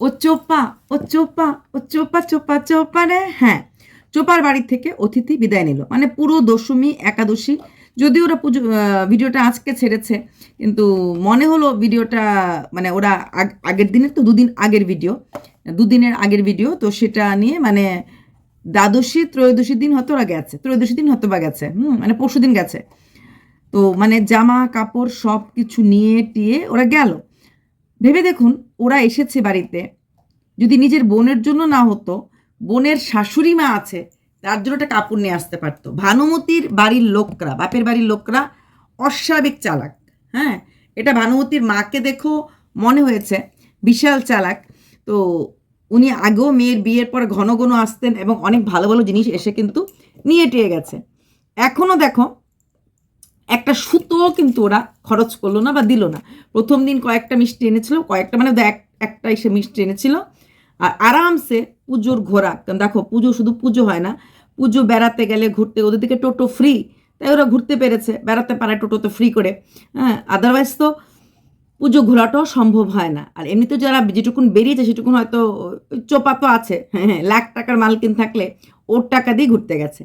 ও চোপা ও চোপা ও চোপা চোপা চোপা রে। হ্যাঁ চোপার বাড়ির থেকে অতিথি বিদায় নিল। মানে পুরো দশমী, একাদশী, যদিও ওরা পুজো ভিডিওটা আজকে ছেড়েছে, কিন্তু মনে হলো ভিডিওটা মানে ওরা আগ- আগের দিনের তো দুদিন আগের ভিডিও, দুদিনের আগের ভিডিও, তো সেটা নিয়ে মানে দ্বাদশী, ত্রয়োদশী দিন হয়তো ওরা গেছে, ত্রয়োদশী দিন হয়তো বা গেছে, হুম মানে পরশু দিন গেছে। তো মানে জামা, কাপড় সব কিছু নিয়ে টিয়ে ওরা গেল। ভেবে দেখুন ওরা এসেছে বাড়িতে। যদি নিজের বোনের জন্য না হতো, বোনের শাশুড়ি মা আছে, তার জন্য একটা কাপড় নিয়ে আসতে পারতো। ভানুমতির বাড়ির লোকরা, বাপের বাড়ির লোকরা অস্বাভাবিক চালাক হ্যাঁ? এটা ভানুমতির মাকে দেখো মনে হয়েছে, বিশাল চালাক। তো উনি আগেও মেয়ের বিয়ের পর ঘন ঘন আসতেন এবং অনেক ভালো ভালো জিনিস এসে কিন্তু নিয়ে টিয়ে গেছে। এখনও দেখো একটা সুতো কিন্তু ওরা খরচ করল না বা দিল না। প্রথম দিন কয়েকটা মিষ্টি এনেছিল, কয়েকটা মানে একটা এসে মিষ্টি এনেছিল। আর আরামসে পুজোর ঘোরা, কারণ দেখো পুজো শুধু পুজো হয় না, পুজো বেড়াতে গেলে ঘুরতে, ওদের দিকে টোটো ফ্রি তাই ওরা ঘুরতে পেরেছে, বেড়াতে পারে টোটোতে ফ্রি করে। হ্যাঁ আদারওয়াইজ তো পুজো ঘোরাটাও সম্ভব হয় না। আর এমনিতে যারা যেটুকুন বেরিয়েছে, সেটুকুন হয়তো চোপা তো আছে হ্যাঁ হ্যাঁ লাখ টাকার মালকিন থাকলে ওর টাকা দিয়ে ঘুরতে গেছে।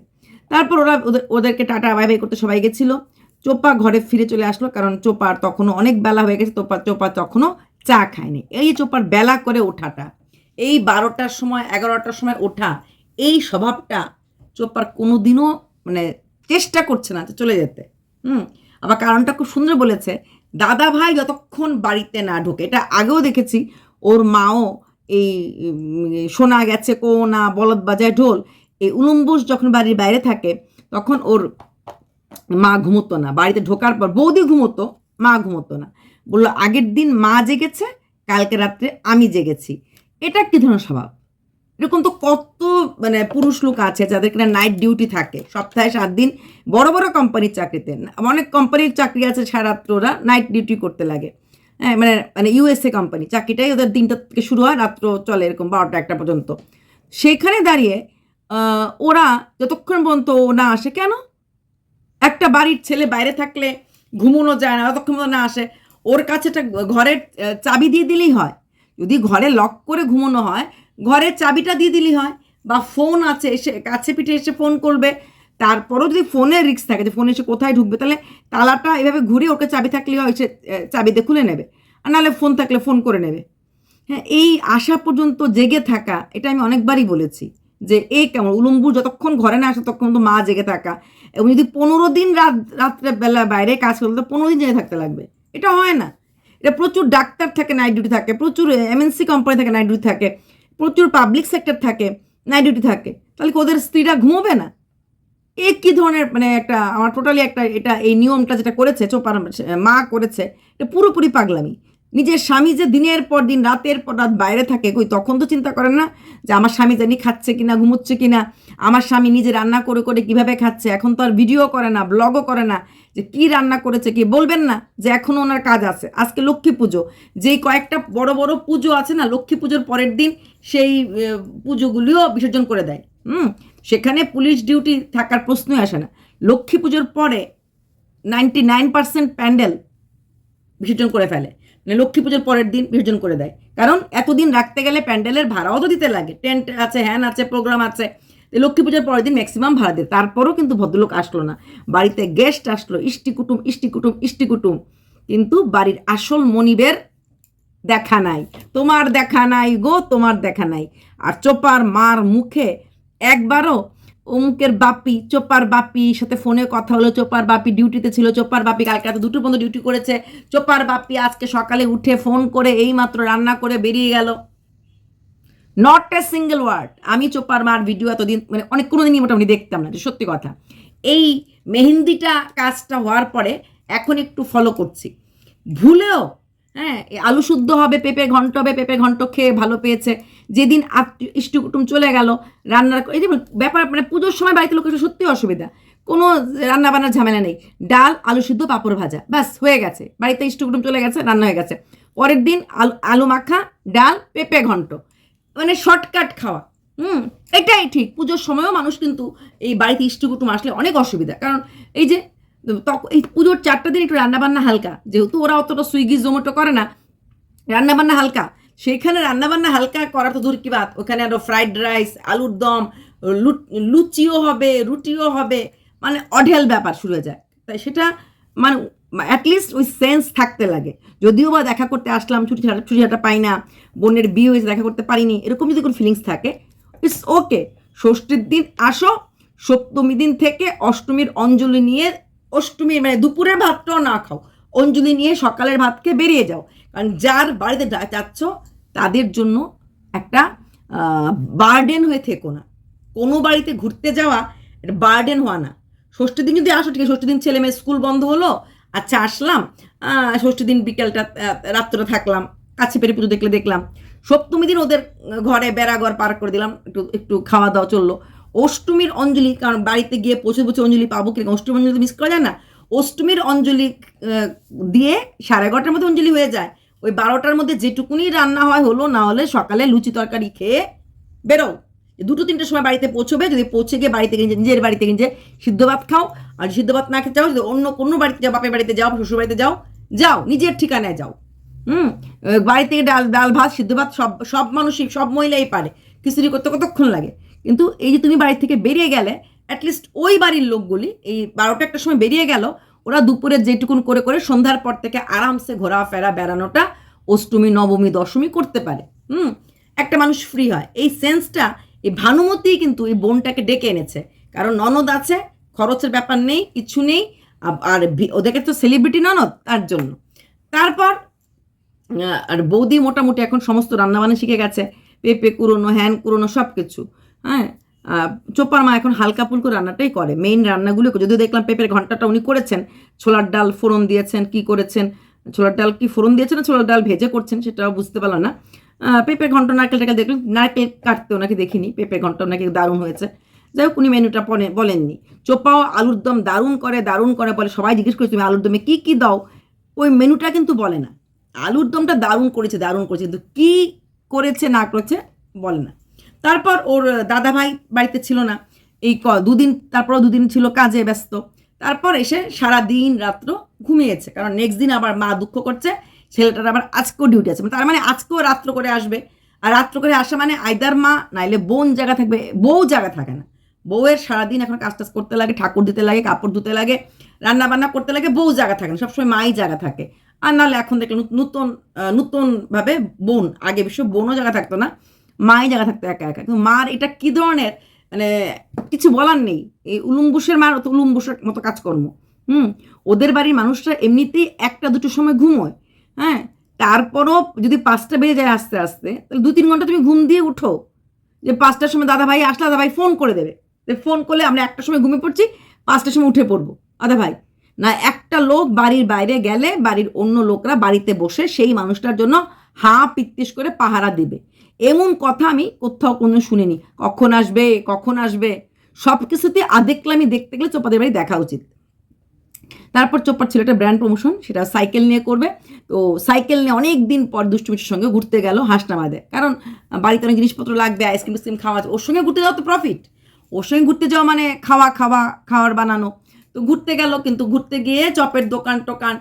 তারপর ওরা ওদের, ওদেরকে টাটা বাই বাই করতে সবাই গেছিল। চোপা ঘরে ফিরে চলে আসলো, কারণ চোপার তখনও অনেক বেলা হয়ে গেছে চোপা চোপা তখনও চা খায়নি। এই চোপার বেলা করে ওঠাটা, এই বারোটার সময়, এগারোটার সময় ওঠা, এই স্বভাবটা চোপার কোনো দিনও মানে চেষ্টা করছে না চলে যেতে। হুম, আবার কারণটা খুব সুন্দর বলেছে, দাদা ভাই যতক্ষণ বাড়িতে না ঢোকে, এটা আগেও দেখেছি, ওর মাও এই শোনা গেছে কোনা, বলদ বাজায় ঢোল, এই উলম্বুস যখন বাড়ির বাইরে থাকে, তখন ওর মা ঘুমোতো না। বাড়িতে ঢোকার পর বৌদি ঘুমোতো, মা ঘুমোতো না। বলল, আগের দিন মা জেগেছে, কালকে রাত্রে আমি জেগেছি। এটা কি ধরনের স্বভাব। এরকম তো কত মানে পুরুষ লোক আছে যাদের কিনা নাইট ডিউটি থাকে। সপ্তাহে সাত দিন বড় বড় কোম্পানির চাকরিতে। অনেক কোম্পানির চাকরি আছে সারাত্র ওরা নাইট ডিউটি করতে লাগে। হ্যাঁ মানে মানে ইউএসএ কোম্পানি চাকরিটাই ওদের দিনটা থেকে শুরু হয়, রাত্র চলে এরকম বারোটা একটা পর্যন্ত। সেখানে দাঁড়িয়ে ওরা যতক্ষণ পর্যন্ত ও না আসে, কেন? একটা বাড়ির ছেলে বাইরে থাকলে ঘুমোনো যায় না পর্যন্ত না আসে, ওর কাছে একটা ঘরের চাবি দিয়ে দিলেই হয়। যদি ঘরে লক করে ঘুমোনো হয়, ঘরের চাবিটা দিয়ে দিলেই হয় বা ফোন আছে এসে কাছে পিঠে এসে ফোন করবে, তারপরও যদি ফোনের রিস্ক থাকে যে ফোন এসে কোথায় ঢুকবে, তাহলে তালাটা এভাবে ঘুরে ওকে চাবি থাকলে হয়, সে চাবিতে খুলে নেবে। আর নাহলে ফোন থাকলে ফোন করে নেবে। হ্যাঁ এই আসা পর্যন্ত জেগে থাকা, এটা আমি অনেকবারই বলেছি। যে এই কেমন? উলুম্বু যতক্ষণ ঘরে না আসে, ততক্ষণ তো মা জেগে থাকা। এবং যদি পনেরো দিন রাত রাত্রে বেলা বাইরে কাজ করলে তো পনেরো দিন জেগে থাকতে লাগবে। এটা হয় না। এটা প্রচুর ডাক্তার থাকে নাইট ডিউটি থাকে, প্রচুর এমএনসি কোম্পানি থাকে নাইট ডিউটি থাকে, প্রচুর পাবলিক সেক্টর থাকে নাইট ডিউটি থাকে। তাহলে ওদের স্ত্রীরা ঘুমোবে না? এ কি ধরনের মানে একটা, আমার টোটালি একটা এটা, এই নিয়মটা যেটা করেছে চোপার মা করেছে, এটা পুরোপুরি পাগলামি। নিজের স্বামী যে দিনের পর দিন, রাতের পর রাত বাইরে থাকে, কই তখন তো চিন্তা করেন না যে আমার স্বামী জানি খাচ্ছে কিনা, ঘুমোচ্ছে কিনা, আমার স্বামী নিজে রান্না করে করে কীভাবে খাচ্ছে, এখন তো আর ভিডিও করে না ব্লগও করে না, যে কি রান্না করেছে কি বলবেন না, যে এখনও ওনার কাজ আছে, আজকে লক্ষ্মী পুজো, যেই কয়েকটা বড় বড় পুজো আছে না, লক্ষ্মী পুজোর পরের দিন সেই পুজোগুলিও বিসর্জন করে দেয়, হুম, সেখানে পুলিশ ডিউটি থাকার প্রশ্নই আসে না, লক্ষ্মী পুজোর পরে নাইনটি নাইন পার্সেন্ট প্যান্ডেল বিসর্জন করে ফেলে মানে লক্ষ্মী পুজোর পরের দিন বিসর্জন করে দেয়। কারণ এতদিন রাখতে গেলে প্যান্ডেলের ভাড়াও তো দিতে লাগে। টেন্ট আছে, হ্যান আছে, প্রোগ্রাম আছে। লক্ষ্মী পুজোর পরের দিন ম্যাক্সিমাম ভাড়া দেয়। তারপরও কিন্তু ভদ্রলোক আসলো না। বাড়িতে গেস্ট আসলো, ইষ্টি কুটুম ইষ্টি কুটুম ইষ্টি কুটুম। কিন্তু বাড়ির আসল মনিবের দেখা নাই। তোমার দেখা নাই গো, তোমার দেখা নাই। আর চোপার মার মুখে একবারও অমুকের বাপি চোপার বাপি সাথে ফোনে কথা হলো চোপার বাপি ডিউটিতে ছিল চোপার বাপি কালকে রাতে দুটো পর্যন্ত ডিউটি করেছে চোপার বাপি আজকে সকালে উঠে ফোন করে এই মাত্র রান্না করে বেরিয়ে গেল। নট এ সিঙ্গেল ওয়ার্ড আমি চোপার মার ভিডিও এতদিন মানে অনেক কোনো দিনই মোটামুটি দেখতাম না, যে সত্যি কথা। এই মেহেন্দিটা কাজটা হওয়ার পরে এখন একটু ফলো করছি। ভুলেও হ্যাঁ আলু শুদ্ধ হবে, পেঁপে ঘন্ট হবে, পেঁপে ঘন্ট খেয়ে ভালো পেয়েছে। যেদিন ইষ্ট কুটুম চলে গেল, রান্নার এই যে ব্যাপার মানে পুজোর সময় বাড়িতে লোকের সত্যি অসুবিধা। কোনো রান্না বান্নার ঝামেলা নেই। ডাল, আলু সিদ্ধ, পাঁপড় ভাজা। ব্যাস, হয়ে গেছে। বাড়িতে ইষ্ট কুটুম চলে গেছে, রান্না হয়ে গেছে। পরের দিন আলু আলু মাখা, ডাল, পেঁপে ঘন্ট। মানে শর্টকাট খাওয়া। হুম, এটাই ঠিক। পুজোর সময়ও মানুষ কিন্তু এই বাড়িতে ইষ্ট কুটুম আসলে অনেক অসুবিধা। কারণ এই যে তখন এই পুজোর চারটা দিন একটু রান্নাবান্না হালকা। যেহেতু ওরা অতটা সুইগি জোম্যাটো করে না, রান্নাবান্না হালকা। সেইখানে রান্নাবান্না হালকা করা তো দূর কি বাত? ওখানে আরও ফ্রাইড রাইস আলুর দম লুচিও হবে, রুটিও হবে মানে অঢেল ব্যাপার শুরু হয়ে যায়। তাই সেটা মানে অ্যাটলিস্ট ওই সেন্স থাকতে লাগে। যদিও বা দেখা করতে আসলাম, ছুটি ছাড়া ছুটি ছাড়া পাই না, বোনের বিয়ে হয়েছে, দেখা করতে পারিনি, এরকম যদি কোনো ফিলিংস থাকে ইটস ওকে ষষ্ঠীর দিন আসো সপ্তমী দিন থেকে অষ্টমীর অঞ্জলি নিয়ে অষ্টমীর মানে দুপুরের ভাতটাও না খাও। অঞ্জলি নিয়ে সকালের ভাতকে বেরিয়ে যাও। কারণ যার বাড়িতে যাচ্ছ তাদের জন্য একটা বার্ডেন হয়ে থেকো না। কোনো বাড়িতে ঘুরতে যাওয়া এটা বার্ডেন হওয়া না। ষষ্ঠীর দিন যদি আসো ঠিক আছে ষষ্ঠীর দিন ছেলে মেয়ে স্কুল বন্ধ হলো আচ্ছা আসলাম। আহ, ষষ্ঠীর দিন বিকেলটা রাত্রে থাকলাম কাছে পেরে পুজো দেখলে দেখলাম। সপ্তমী দিন ওদের ঘরে বেড়াঘর পার করে দিলাম একটু একটু খাওয়া দাওয়া চলল। অষ্টমীর অঞ্জলি কারণ বাড়িতে গিয়ে পৌঁছে পৌঁছে অঞ্জলি পাবো কীরকম? অষ্টমীর অঞ্জলি মিস করা যায় না। অষ্টমীর অঞ্জলি দিয়ে সাড়ে এগারোটার মধ্যে অঞ্জলি হয়ে যায়। ওই বারোটার মধ্যে যেটুকুনি রান্না হয় হলো, না হলে সকালে লুচি তরকারি খেয়ে বেরো। দুটো তিনটের সময় বাড়িতে পৌঁছবে, যদি পৌঁছে গিয়ে বাড়িতে গিয়ে নিজের বাড়িতে গিয়ে সিদ্ধ ভাত খাও, আর সিদ্ধ ভাত না খেতে চাও, যদি অন্য কোনো বাড়িতে যাও, বাপের বাড়িতে যাও, শ্বশুর বাড়িতে যাও যাও, নিজের ঠিকানায় যাও। হুম? বাড়ি থেকে ডাল ডাল, ভাত, সিদ্ধ ভাত, সব সব মানুষই, সব মহিলাই পারে। খিচুড়ি করতে কতক্ষণ লাগে? কিন্তু এই যে তুমি বাড়ি থেকে বেরিয়ে গেলে অ্যাটলিস্ট ওই বাড়ির লোকগুলি, এই বারোটা একটা সময় বেরিয়ে গেল, ওরা দুপুরে যেটুকুন করে করে সন্ধ্যার পর থেকে আরামসে ঘোরাফেরা, বেড়ানোটা অষ্টমী, নবমী, দশমী করতে পারে। হুম, একটা মানুষ ফ্রি হয়। এই সেন্সটা এই ভানুমতি কিন্তু এই বোনটাকে ডেকে এনেছে। কারণ ননদ আছে, খরচের ব্যাপার নেই, কিছু নেই আর ওদেরকে তো সেলিব্রিটি ননদ, তার জন্য। তারপর আর বৌদি মোটামুটি এখন সমস্ত রান্নাবান্না শিখে গেছে। পেঁপে কুরোনো হ্যান কুরোনো সব কিছু হ্যাঁ চোপার মা এখন হালকা ফুলকো রান্নাটাই করে। মেইন রান্নাগুলো যদিও দেখলাম পেঁপের ঘন্টাটা উনি করেছেন, ছোলার ডাল ফোড়ন দিয়েছেন, কি করেছেন, ছোলার ডাল কি ফোড়ন দিয়েছেন না ছোলার ডাল ভেজে করছেন সেটাও বুঝতে পারলাম না। পেঁপের ঘন্ট নারকেল টাকেল দেখলাম, নারকেল কাটতে ওনাকে দেখিনি, পেঁপের ঘন্ট ওনাকে দারুণ হয়েছে। যাই হোক, উনি মেনুটা বলেননি। চোপাও আলুর দম দারুণ করে দারুণ করে বলে সবাই জিজ্ঞেস করেছে তুমি আলুর দমে কী কী দাও? ওই মেনুটা কিন্তু বলে না। আলুর দমটা দারুণ করেছে দারুণ করেছে, কিন্তু কী করেছে, না করেছে বলে না। তারপর ওর দাদা ভাই বাড়িতে ছিল না। এই ক, দুদিন তারপর দুদিন ছিল কাজে ব্যস্ত। তারপর এসে সারা দিন রাত্র ঘুমিয়েছে। কারণ নেক্সট দিন আবার মা দুঃখ করছে, ছেলেটার আবার আজকেও ডিউটি আছে। তার মানে আজকেও রাত্র করে আসবে। আর রাত্র করে আসা মানে আইদার মা, নাইলে বোন জায়গা থাকবে, বউ জায়গা থাকে না। বউয়ের সারাদিন এখন কাজ টাজ করতে লাগে, ঠাকুর দিতে লাগে, কাপড় ধুতে লাগে রান্না বান্না করতে লাগে, বউ জায়গা থাকে না, সবসময় মাই জায়গা থাকে। আর নাহলে এখন দেখলে নূতন নূতনভাবে বোন, আগে বিশ্ব বোনও জায়গা থাকতো না। মাই জায়গা থাকতো একা একা। কিন্তু মার এটা কি ধরনের? মানে কিছু বলার নেই। এই উলুম্বুসের মার তো উলুম্বুসের মতো কাজকর্ম। হুম? ওদের বাড়ির মানুষরা এমনিতেই একটা দুটো সময় ঘুমোয়। হ্যাঁ? তারপরও যদি পাঁচটা বেজে যায় আস্তে আস্তে, তাহলে দু তিন ঘণ্টা তুমি ঘুম দিয়ে উঠো। যে পাঁচটার সময় দাদা ভাই আসলে দাদা ভাই ফোন করে দেবে। ফোন করলে আমরা একটার সময় ঘুমিয়ে পড়ছি, পাঁচটার সময় উঠে পড়ব। দাদা ভাই না একটা লোক বাড়ির বাইরে গেলে বাড়ির অন্য লোকরা বাড়িতে বসে সেই মানুষটার জন্য হা পিত্তিস করে পাহারা দেবে। এমন কথা আমি কোথাও কোনো শুনিনি। কখন আসবে কখন আসবে? সব কিছুতে আদেকলামি দেখতে গেলে চোপাদের বাড়ি দেখা উচিত। তারপর চোপার ছেলেটা ব্র্যান্ড প্রমোশন সেটা সাইকেল নিয়ে করবে। তো সাইকেল নিয়ে অনেক দিন পর দুষ্টুমিটির সঙ্গে ঘুরতে গেল হাসনাবাদে। কারণ বাড়িতে অনেক জিনিসপত্র লাগবে আইসক্রিম আইসক্রিম খাওয়া ওর সঙ্গে ঘুরতে যাওয়া তো প্রফিট ওর সঙ্গে ঘুরতে যাওয়া মানে খাওয়া খাওয়া, খাওয়ার বানানো। তো ঘুরতে গেল, কিন্তু ঘুরতে গিয়ে চপের দোকান টোকান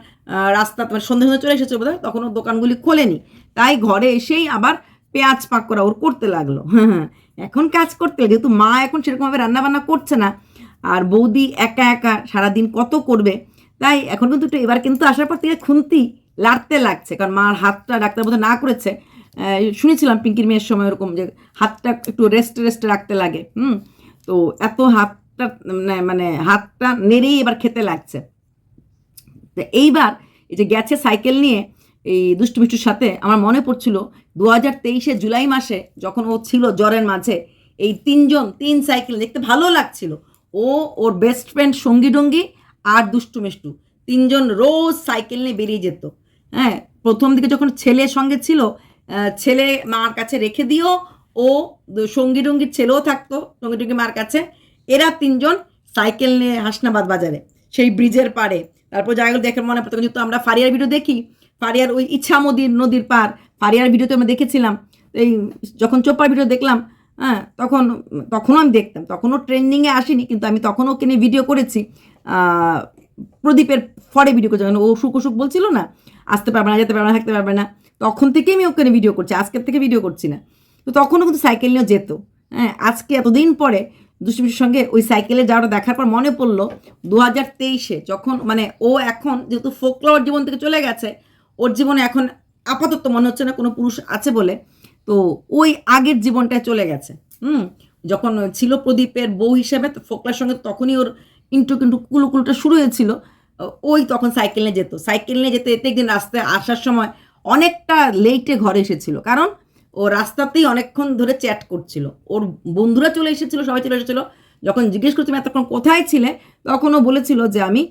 রাস্তা তোমার সন্ধ্যে সন্ধ্যে চলে এসেছে বোধহয়, তখন দোকানগুলি খোলেনি। তাই ঘরে এসেই আবার পেঁয়াজ পাক করা, ওর করতে লাগল। হ্যাঁ হ্যাঁ। এখন কাজ করতে যেহেতু মা এখন সেরকমভাবে রান্নাবান্না করছে না, আর বৌদি একা একা সারাদিন কত করবে, তাই এখন কিন্তু একটু, এবার কিন্তু আসার পর থেকে খুন্তি লাড়তে লাগছে, কারণ মার হাতটা ডাক্তার বোধহয় না করেছে। শুনেছিলাম পিঙ্কির মেয়ের সময় ওরকম যে হাতটা একটু রেস্ট রেস্টে রাখতে লাগে, হুম? তো এত হাতটা মানে মানে হাতটা নেড়েই এবার খেতে লাগছে। তো এইবার এই যে গেছে সাইকেল নিয়ে এই দুষ্টু মিষ্টুর সাথে আমার মনে পড়ছিল দু হাজার তেইশে জুলাই মাসে যখন ও ছিল জ্বরের মাঝে, এই তিনজন, তিন সাইকেল দেখতে ভালো লাগছিল। ও, ওর বেস্ট ফ্রেন্ড সঙ্গী ডঙ্গি আর দুষ্টু মিষ্টু। তিনজন রোজ সাইকেল নিয়ে বেরিয়ে যেত। হ্যাঁ প্রথম দিকে যখন ছেলের সঙ্গে ছিল ছেলে মার কাছে রেখে দিও ও সঙ্গী ডঙ্গির ছেলেও থাকতো, সঙ্গী ডঙ্গি মার কাছে। এরা তিনজন সাইকেল নিয়ে হাসনাবাদ বাজারে, সেই ব্রিজের পাড়ে। তারপর জায়গাগুলো দেখে মনে পড়তো যেহেতু আমরা ফারিয়ার ভিডিও দেখি ফারিয়ার ওই ইচ্ছামদির নদীর পার ফারিয়ার ভিডিওতে আমরা দেখেছিলাম, এই যখন চোপার ভিডিও দেখলাম হ্যাঁ তখন, তখনও আমি দেখতাম, তখনও ট্রেন্ডিংয়ে আসেনি, কিন্তু আমি তখনও ওকে নিয়ে ভিডিও করেছি প্রদীপের ফরে ভিডিও করছে ও সুখ সুখ বলছিল না, আসতে পারবে না, যেতে পারবে না, থাকতে পারবে না, তখন থেকেই আমি ওখানে ভিডিও করছি, আজকের থেকে ভিডিও করছি না। তো তখনও কিন্তু সাইকেল নিয়েও যেত হ্যাঁ আজকে এতদিন পরে দুষ্টুমিষ্টির সঙ্গে ওই সাইকেলে যাওয়াটা দেখার পর মনে পড়ল, দু হাজার তেইশে যখন মানে ও এখন যেহেতু ফোকলাওয়ার জীবন থেকে চলে গেছে ওর জীবনে এখন আপাতত মনে হচ্ছে না কোনো পুরুষ আছে বলে। তো ওই আগের জীবনটায় চলে গেছে। হুম? যখন ছিল প্রদীপের বউ হিসেবে ফোকলার সঙ্গে তখনই ওর ইন্টু কিন্তু কুলুকুলটা শুরু হয়েছিল। ওই তখন সাইকেল নিয়ে যেত। সাইকেল নিয়ে যেতে যেতে একদিন রাস্তায় আসার সময় অনেকটা লেটে ঘরে এসেছিল। কারণ ও রাস্তাতেই অনেকক্ষণ ধরে চ্যাট করছিল। ওর বন্ধুরা চলে এসেছিল, সবাই চলে এসেছিল। যখন জিজ্ঞেস করছিলাম এতক্ষণ কোথায় ছিলে? তখন ও বলেছিল যে, আমি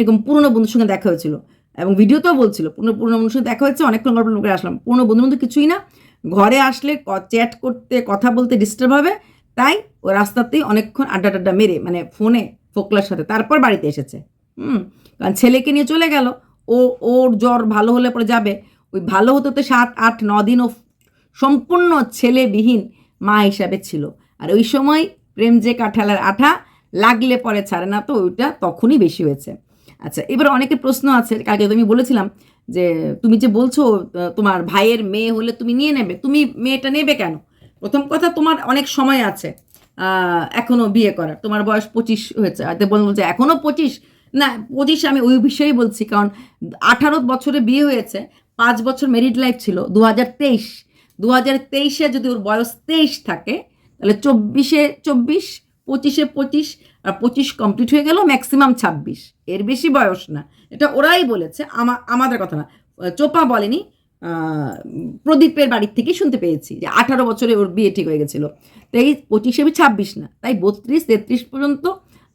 এরকম পুরনো বন্ধুর সঙ্গে দেখা হয়েছিল। এবং ভিডিওতেও বলছিল, পুরনো পুরনো সঙ্গে দেখা হচ্ছে অনেকক্ষণ গল্প করে আসলাম। পুরনো বন্ধু বন্ধু কিছুই না। ঘরে আসলে চ্যাট করতে, কথা বলতে ডিস্টার্ব হবে। তাই ও রাস্তাতেই অনেকক্ষণ আড্ডা টাড্ডা মেরে মানে ফোনে, ফোকলার সাথে, তারপর বাড়িতে এসেছে। হুম, কারণ ছেলেকে নিয়ে চলে গেল। ও, ওর জ্বর ভালো হলে পরে যাবে। ওই ভালো হতে হতে সাত, আট, ন দিন ও সম্পূর্ণ ছেলেবিহীন মা হিসাবে ছিল। আর ওই সময় প্রেম যে কাঁঠালের আঠা, লাগলে পরে ছাড়ে না তো, ওইটা তখনই বেশি হয়েছে। আচ্ছা এবার অনেকের প্রশ্ন আছে, কালকে তুমি বলেছিলাম যে, তুমি যে বলছো তোমার ভাইয়ের মেয়ে হলে তুমি নিয়ে নেবে, তুমি মেয়েটা নেবে কেন? প্রথম কথা, তোমার অনেক সময় আছে এখনও বিয়ে করার। তোমার বয়স পঁচিশ হয়েছে। বলছে এখনও পঁচিশ? না, পঁচিশ আমি ওই বিষয়েই বলছি, কারণ আঠারো বছরে বিয়ে হয়েছে, পাঁচ বছর মেরিড লাইফ ছিল দু হাজার তেইশ। দু হাজার তেইশে যদি ওর বয়স তেইশ থাকে, তাহলে চব্বিশে, চব্বিশ পঁচিশে পঁচিশ আর পঁচিশ কমপ্লিট হয়ে গেল ম্যাক্সিমাম ছাব্বিশ। এর বেশি বয়স না। এটা ওরাই বলেছে, আমা, আমাদের কথা না। চোপা বলেনি প্রদীপের বাড়ির থেকেই শুনতে পেয়েছি যে আঠারো বছরে ওর বিয়ে ঠিক হয়ে গেছিল। তাই পঁচিশে ছাব্বিশ না, তাই বত্রিশ, তেত্রিশ পর্যন্ত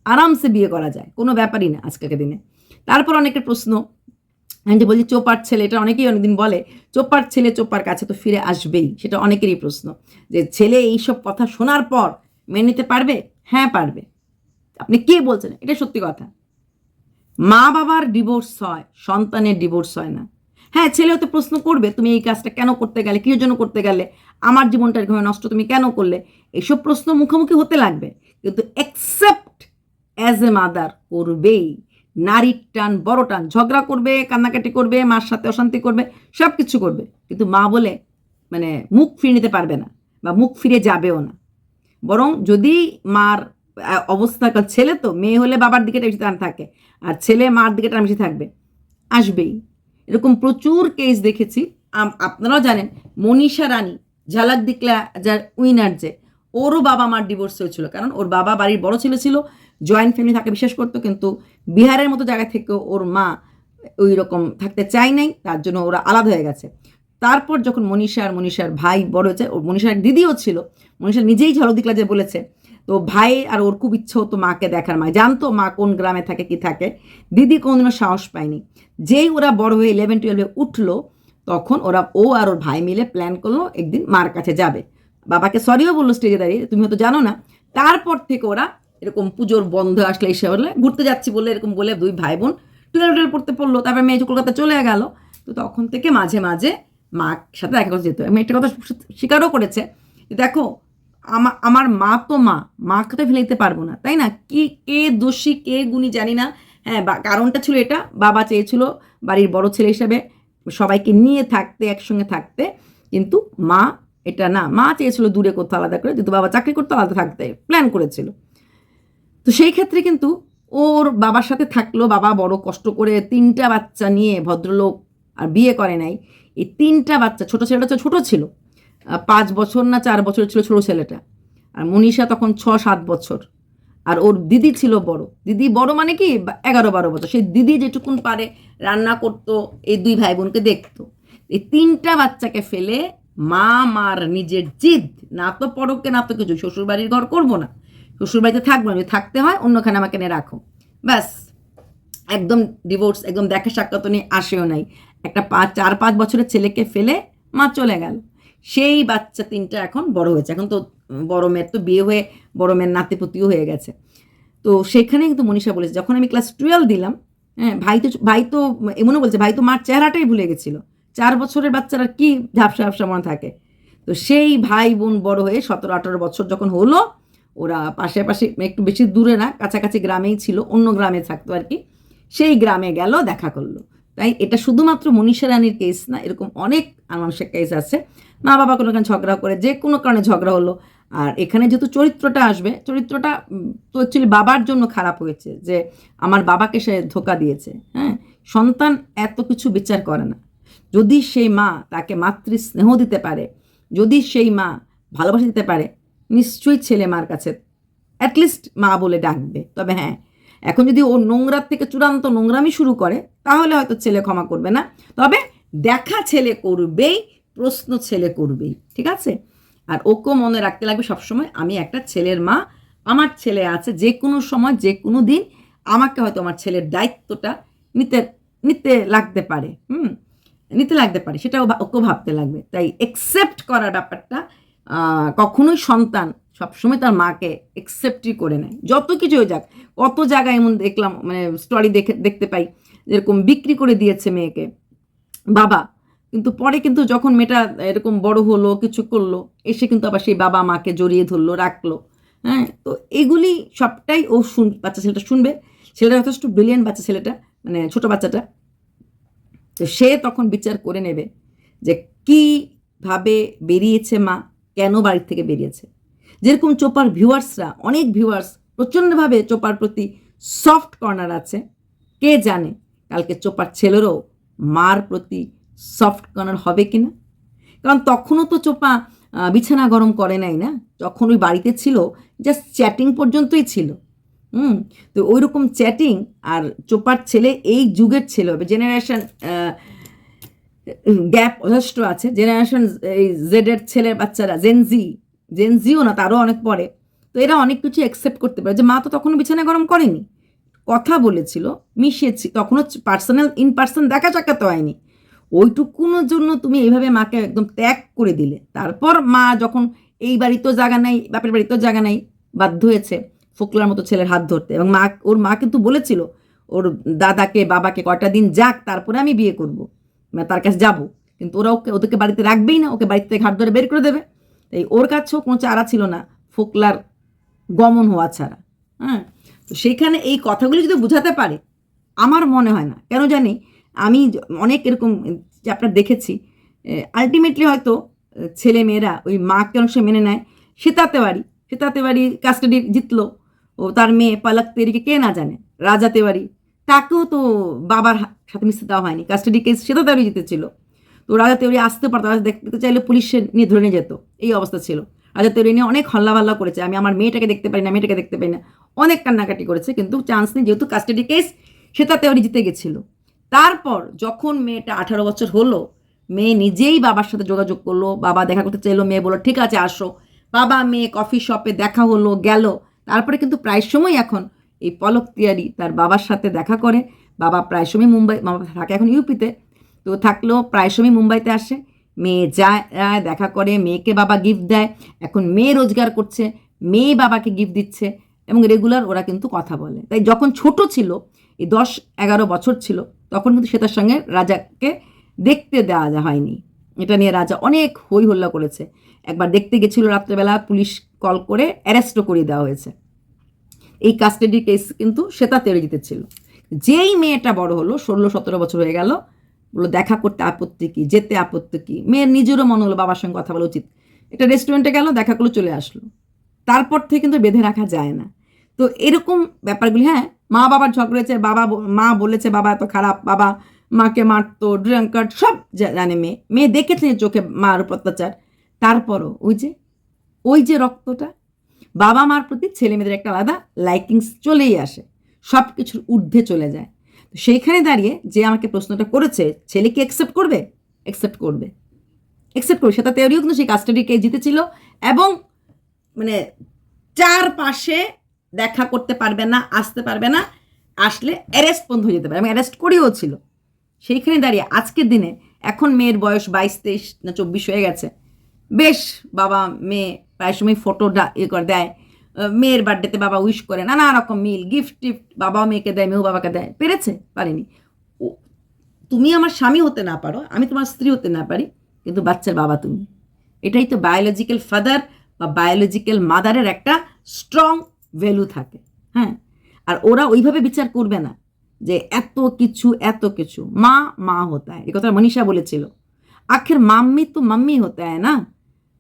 আরামসে বিয়ে করা যায়, কোনো ব্যাপারই না আজকের দিনে। তারপর অনেকের প্রশ্ন, আমি যে বলছি চোপার ছেলে, এটা অনেকেই অনেকদিন বলে, চোপার ছেলে চোপার কাছে তো ফিরে আসবেই, সেটা অনেকেরই প্রশ্ন। যে ছেলে এইসব কথা শোনার পর মেনে নিতে পারবে? পারবে। আপনি কে বলছেন? এটা সত্যি কথা। মা বাবার ডিভোর্স হয়, সন্তানের ডিভোর্স হয় না। হ্যাঁ ছেলে হয়তো প্রশ্ন করবে, তুমি এই কাজটা কেন করতে গেলে, কিসের জন্য করতে গেলে, আমার জীবনটা এরকম নষ্ট, তুমি কেন করলে? এইসব প্রশ্ন মুখোমুখি হতে লাগবে। কিন্তু অ্যাকসেপ্ট অ্যাজ এ মাদার করবেই। নারীর টান, বড় টান, ঝগড়া করবে, কান্নাকাটি করবে, মার সাথে অশান্তি করবে সব কিছু করবে। কিন্তু মা বলে মানে মুখ ফিরে নিতে পারবে না বা মুখ ফিরে যাবেও না। বরং যদি মার অবস্থা ছেলে তো, মেয়ে হলে বাবার দিকে বেশি টান থাকে, আর ছেলে মার দিকে টান বেশি থাকবে। আসবেই। এরকম প্রচুর কেস দেখেছি। আপনারাও জানেন, মনীষা রানী ঝালাক দিকলা যার উইনার যে, ওরও বাবা মার ডিভোর্স হয়েছিল। কারণ ওর বাবা বাড়ির বড় ছেলে ছিল জয়েন্ট ফ্যামিলি থাকে বিশ্বাস করতো, কিন্তু বিহারের মতো জায়গা থেকে ওর মা ওই রকম থাকতে চায় নাই, তার জন্য ওরা আলাদা হয়ে গেছে। তারপর যখন মনীষা আর মনীষার ভাই বড় হয়েছে ওর মনীষার দিদিও ছিল মনীষা নিজেই ঝলক যে বলেছে, তো ভাই আর ওর খুব ইচ্ছে হতো মাকে দেখার মা জানতো মা কোন গ্রামে থাকে, কি থাকে। দিদি কোনোদিনও সাহস পায়নি। যেই ওরা বড় হয়ে ইলেভেন টুয়েলভে উঠল, তখন ওরা ও আর ওর ভাই মিলে প্ল্যান করল একদিন মার কাছে যাবে। বাবাকে সরিও বলল স্টেজে দাঁড়িয়ে, তুমি হয়তো জানো না। তারপর থেকে ওরা এরকম পুজোর বন্ধ আসলে এসে বলে ঘুরতে যাচ্ছি বলে, এরকম বলে দুই ভাই বোন টুয়েলভ টুয়েলভ পড়তে পড়ল। তারপর মেয়ে কলকাতা চলে গেল। তো তখন থেকে মাঝে মাঝে মার সাথে দেখা করতে যেত। আমি একটা কথা স্বীকারও করেছে যে দেখো, আমা- আমার মা তো মা, মাকে তো ফেলে দিতে পারব না, তাই না? কি, কে দোষী, কে গুণী জানি না। হ্যাঁ বা, কারণটা ছিল এটা, বাবা চেয়েছিল বাড়ির বড় ছেলে হিসাবে সবাইকে নিয়ে থাকতে, একসঙ্গে থাকতে, কিন্তু মা এটা না, মা চেয়েছিল দূরে কোথাও আলাদা করে কিন্তু বাবা চাকরি করতে, আলাদা থাকতে, প্ল্যান করেছিল। তো সেই ক্ষেত্রে কিন্তু ওর বাবার সাথে থাকল, বাবা বড় কষ্ট করে তিনটা বাচ্চা নিয়ে ভদ্রলোক আর বিয়ে করে নাই। এই তিনটা বাচ্চা, ছোট ছেলেটা তো ছোট ছিল পাঁচ বছর না চার বছর ছিল ছোট ছেলেটা। আর মনীষা তখন ছ, সাত বছর। আর ওর দিদি ছিল বড়। দিদি বড় মানে কি? এগারো, বারো বছর। সেই দিদি যেটুকুন পারে রান্না করতো, এই দুই ভাই বোনকে দেখতো। এই তিনটা বাচ্চাকে ফেলে মা, মার নিজের জিদ, না তো পরকে না তো কিছু শ্বশুরবাড়ির ঘর করব না। শ্বশুরবাড়িতে থাকব না থাকতে হয়, অন্যখানে আমাকে নিয়ে রাখো। ব্যাস, একদম ডিভোর্স একদম দেখা সাক্ষাৎ নিয়ে আসেও নাই। একটা পাঁচ চার, পাঁচ বছরের ছেলেকে ফেলে মা চলে গেল। সেই বাচ্চা তিনটা এখন বড় হয়েছে। এখন তো বড় মেয়ের তো বিয়ে হয়ে, বড় মেয়ের নাতিপুতিও হয়ে গেছে। তো সেখানে কিন্তু মনীষা বলেছে, যখন আমি ক্লাস টুয়েলভ দিলাম হ্যাঁ ভাই তো ভাই তো এমনও বলছে, ভাই তো মার চেহারাটাই ভুলে গেছিল। চার বছরের বাচ্চারা কি ঝাপসা ঝাপসা মনে থাকে। তো সেই ভাই বোন বড় হয়ে সতেরো, আঠারো বছর যখন হলো, ওরা পাশে পাশে, একটু বেশি দূরে না, কাছাকাছি গ্রামেই ছিল, অন্য গ্রামে থাকতো আর কি। সেই গ্রামে গেল, দেখা করল। তাই এটা শুধুমাত্র মনীষা রানীর কেস না, এরকম অনেক মানুষের কেস আছে। মা বাবা কোনো কারণে ঝগড়া করে, যে কোনো কারণে ঝগড়া হলো। আর এখানে যেহেতু চরিত্রটা আসবে, চরিত্রটা তো অ্যাকচুয়ালি বাবার জন্য খারাপ হয়েছে, যে আমার বাবাকে সে ধোকা দিয়েছে হ্যাঁ? সন্তান এত কিছু বিচার করে না। যদি সেই মা তাকে মাতৃ স্নেহ দিতে পারে, যদি সেই মা ভালোবাসা দিতে পারে, নিশ্চয়ই ছেলে মার কাছে অ্যাটলিস্ট মা বলে ডাকবে। তবে হ্যাঁ এখন যদি ও নোংরার থেকে চূড়ান্ত নোংরামি শুরু করে, তাহলে হয়তো ছেলে ক্ষমা করবে না। তবে দেখা ছেলে করবেই, প্রশ্ন ছেলে করবেই, ঠিক আছে? আর ওকেও মনে রাখতে লাগবে সবসময়, আমি একটা ছেলের মা, আমার ছেলে আছে যে কোনো সময়, যে কোনো দিন, আমাকে হয়তো আমার ছেলের দায়িত্বটা নিতে নিতে লাগতে পারে, হুম? নিতে লাগতে পারে, সেটাও ওকেও ভাবতে লাগবে। তাই একসেপ্ট করা ব্যাপারটা কখনোই সন্তান সবসময় তার মাকে একসেপ্টই করে নেয়। যত কিছু হয়ে যাক, কত জায়গায় এমন দেখলাম মানে স্টোরি দেখে, দেখতে পাই, যেরকম বিক্রি করে দিয়েছে মেয়েকে, বাবা। কিন্তু পরে কিন্তু যখন মেয়েটা এরকম বড় হলো, কিছু করল, এসে কিন্তু আবার সেই বাবা মাকে জড়িয়ে ধরলো, রাখল। হ্যাঁ তো এগুলি সবটাই ও শুন, বাচ্চা ছেলেটা শুনবে। ছেলেটা যথেষ্ট ব্রিলিয়ান্ট বাচ্চা ছেলেটা মানে ছোট বাচ্চাটা। তো সে তখন বিচার করে নেবে যে কীভাবে বেরিয়েছে মা, কেন বাড়ির থেকে বেরিয়েছে। যেরকম চোপার ভিউয়ার্সরা, অনেক ভিউয়ার্স প্রচণ্ডভাবে চোপার প্রতি সফট কর্নার আছে। কে জানে কালকে চোপার ছেলেরও মার প্রতি সফট কর্নার হবে কি না কারণ তখনও তো চোপা বিছানা গরম করে নাই না? যখন ওই বাড়িতে ছিল জাস্ট চ্যাটিং পর্যন্তই ছিল। হুম, তো ওই রকম চ্যাটিং আর চোপার ছেলে এই যুগের ছেলে হবে। জেনারেশান গ্যাপ যথেষ্ট আছে। জেনারেশন এই জেডের ছেলের বাচ্চারা জেনজি জেনজিও না, তারও অনেক পরে। তো এরা অনেক কিছু অ্যাকসেপ্ট করতে পারে। যে মা তো তখনও বিছানা গরম করেনি। কথা বলেছিল, মিশিয়েছি, তখনও পার্সোনাল ইন পার্সন দেখা সাক্ষাৎ হয়নি। ওইটুকুনোর জন্য তুমি এইভাবে মাকে একদম ত্যাগ করে দিলে। তারপর মা যখন এই বাড়িতেও জায়গা নাই, বাপের বাড়িতেও জায়গা নাই, বাধ্য হয়েছে ফোকলার মতো ছেলের হাত ধরতে। এবং মা, ওর মা কিন্তু বলেছিল, ওর দাদাকে, বাবাকে কয়টা দিন যাক, তারপরে আমি বিয়ে করব। মানে তার কাছে যাব। কিন্তু ওরা ওকে, ওদেরকে বাড়িতে রাখবেই না, ওকে বাড়িতে হাত ধরে বের করে দেবে। তাই ওর কাছেও কোনো চারা ছিল না, ফোকলার গমন হওয়া ছাড়া হ্যাঁ? তো সেইখানে এই কথাগুলি যদি বোঝাতে পারে, আমার মনে হয় না। কেন জানি আমি অনেক এরকম চ্যাপ্টার দেখেছি আলটিমেটলি হয়তো ছেলে মেয়েরা ওই মাকে অংশ মেনে নেয় সীতাতে বাড়ি সীতাতে বাড়ি কাস্টাডি জিতলো, ও তার মেয়ে পালক তেরিকে কে না জানে রাজাতে বাড়ি তাকেও তো বাবার সাথে মিশতে দেওয়া হয়নি। কাস্টাডি কেস সেটা তেওয়ারি জিতেছিল। তো রাজা তেওয়ারি আসতে পারতো রাজা দেখতে চাইলে পুলিশে নিয়ে ধরে নিয়ে যেত, এই অবস্থা ছিল। রাজা তেওয়ারি নিয়ে অনেক হল্লা ভাল্লা করেছে, আমি আমার মেয়েটাকে দেখতে পারি না, মেয়েটাকে দেখতে পাই না। অনেক কান্নাকাটি করেছে, কিন্তু চান্স নেই, যেহেতু কাস্টাডি কেস সেটা তেওয়ারি জিতে গেছিল। তারপর যখন মেয়েটা আঠারো বছর হলো, মেয়ে নিজেই বাবার সাথে যোগাযোগ করল, বাবা দেখা করতে চাইলো, মেয়ে বলল, ঠিক আছে, আসো। বাবা, মেয়ে কফি শপে দেখা হলো, গেল। তারপরে কিন্তু প্রায় সময় এখন এই পলক তিয়ারি তার বাবার সাথে দেখা করে। বাবা প্রায় সময় মুম্বাই, বাবা থাকে এখন ইউপিতে তো থাকলেও প্রায় সময় মুম্বাইতে আসে। মেয়ে যায় দেখা করে, মেয়েকে বাবা গিফট দেয়। এখন মেয়ে রোজগার করছে, মেয়ে বাবাকে গিফট দিচ্ছে এবং রেগুলার ওরা কিন্তু কথা বলে। তাই যখন ছোট ছিল, এই দশ, এগারো বছর ছিল, তখন কিন্তু সে তার সঙ্গে রাজাকে দেখতে দেওয়া হয়নি। এটা নিয়ে রাজা অনেক হই হল্লা করেছে। একবার দেখতে গেছিল রাত্রেবেলা, পুলিশ কল করে অ্যারেস্টও করিয়ে দেওয়া হয়েছে। এই কাস্টাডি কেস কিন্তু শ্বেতা তেড়ে জিতেছিল যেই মেয়েটা বড় হলো, ষোলো, সতেরো বছর হয়ে গেল বলল দেখা করতে আপত্তি কি, যেতে আপত্তি কি? মেয়ের নিজেরও মনে হলো বাবার সঙ্গে কথা বলা উচিত। একটা রেস্টুরেন্টে গেল, দেখা করল, চলে আসলো। তারপর থেকে কিন্তু বেঁধে রাখা যায় না। তো এরকম ব্যাপারগুলি হ্যাঁ মা বাবার ঝগড়েছে বাবা মা বলেছে বাবা এত খারাপ, বাবা মাকে মারতো ড্রাঙ্কার্ড সব জানে মেয়ে। মেয়ে দেখেছে চোখে মার অত্যাচার। তারপরও ওই যে ওই যে রক্তটা, বাবা মার প্রতি ছেলে মেয়েদের একটা আলাদা লাইকিংস চলেই আসে। সব কিছুর ঊর্ধ্বে চলে যায়। সেইখানে দাঁড়িয়ে যে আমাকে প্রশ্নটা করেছে, ছেলে কি অ্যাকসেপ্ট করবে? অ্যাকসেপ্ট করবে। অ্যাকসেপ্ট করবে। সেটা তেওরিও কিন্তু সেই কাস্টাডি কে জিতেছিল এবং মানে চার পাশে দেখা করতে পারবে না, আসতে পারবে না, আসলে অ্যারেস্ট বন্ধ হয়ে যেতে পারে। এবং অ্যারেস্ট করেও ছিল। সেইখানে দাঁড়িয়ে আজকের দিনে এখন মেয়ের বয়স বাইশ, তেইশ না চব্বিশ হয়ে গেছে। বেশ, বাবা, মেয়ে প্রায় সময় ফটো ইয়ে করে দেয়। মেয়ের বার্থডেতে বাবা উইশ করে নানা রকম মিল গিফট টিফট বাবাও মেয়েকে দেয়, মেয়েও বাবাকে দেয়। পেরেছে? পারেনি। তুমি আমার স্বামী হতে না পারো, আমি তোমার স্ত্রী হতে না পারি, কিন্তু বাচ্চার বাবা তুমি। এটাই তো বায়োলজিক্যাল ফাদার বা বায়োলজিক্যাল মাদারের একটা স্ট্রং ভ্যালু থাকে হ্যাঁ? আর ওরা ওইভাবে বিচার করবে না যে এত কিছু এত কিছু। মা মা হতা এ কথা মনীষা বলেছিল। আখের মাম্মি তো মাম্মি হতে হয় না।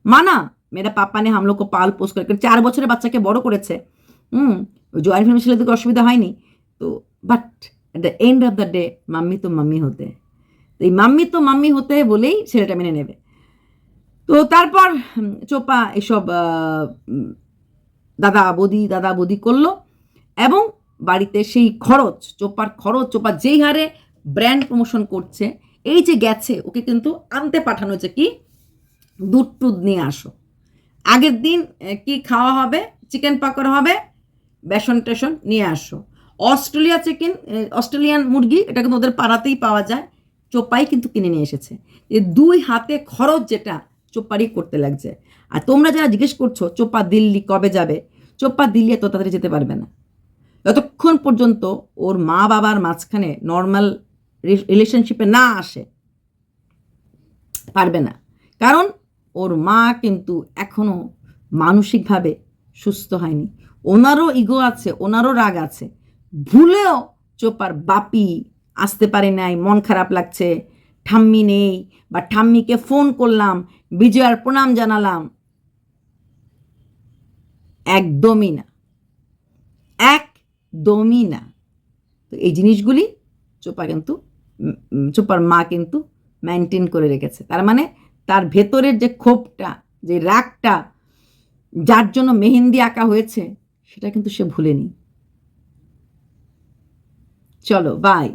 মানা মেরা পাপা নে হাম লোগ কো পাল পোষ করে চার বছরের বাচ্চাকে বড় করেছে। হুম জয়েন্ট ফ্যামিলি ছেলেদেরকে অসুবিধা হয়নি? তো but at the end of the day mummy তো মাম্মি হতে। তো এই মাম্মি তো মাম্মি হতে বলেই ছেলেটা মেনে নেবে। তো তারপর চোপা এসব দাদা বদি দাদা বদি করল এবং বাড়িতে সেই খরচ, চোপার খরচ, চোপা যেই হারে ব্র্যান্ড প্রমোশন করছে, এই যে গেছে, ওকে কিন্তু আনতে পাঠানো হয়েছে কি? দুধ টুধ নিয়ে আসো। আগের দিন কি খাওয়া হবে? চিকেন পাকোড়া হবে? বেসন টেসন নিয়ে আসো। অস্ট্রেলিয়া চিকেন অস্ট্রেলিয়ান মুরগি, এটা কিন্তু ওদের পাড়াতেই পাওয়া যায়। চোপাই কিন্তু কিনে নিয়ে এসেছে। এই দুই হাতে খরচ যেটা চোপারই করতে লাগছে। আর তোমরা যারা জিজ্ঞেস করছ, চোপা দিল্লি কবে যাবে? চোপা দিল্লি এত তাড়াতাড়ি যেতে পারবে না। যতক্ষণ পর্যন্ত ওর মা বাবার মাঝখানে নর্মাল রিলেশনশিপে না আসে, পারবে না। কারণ ওর মা কিন্তু এখনও মানসিকভাবে সুস্থ হয়নি। ওনারও ইগো আছে, ওনারও রাগ আছে। ভুলেও চোপার বাপি আসতে পারে নাই, মন খারাপ লাগছে, ঠাম্মি নেই বা ঠাম্মিকে ফোন করলাম, বিজয়ার প্রণাম জানালাম। একদমই না। একদমই না। তো এই জিনিসগুলি চোপা কিন্তু চোপার মা কিন্তু মেনটেন করে রেখেছে। তার মানে তার ভেতরের যে ক্ষোভটা, যে রাগটা, যার জন্য মেহেন্দি আঁকা হয়েছে, সেটা কিন্তু সে ভুলেনি। চলো বাই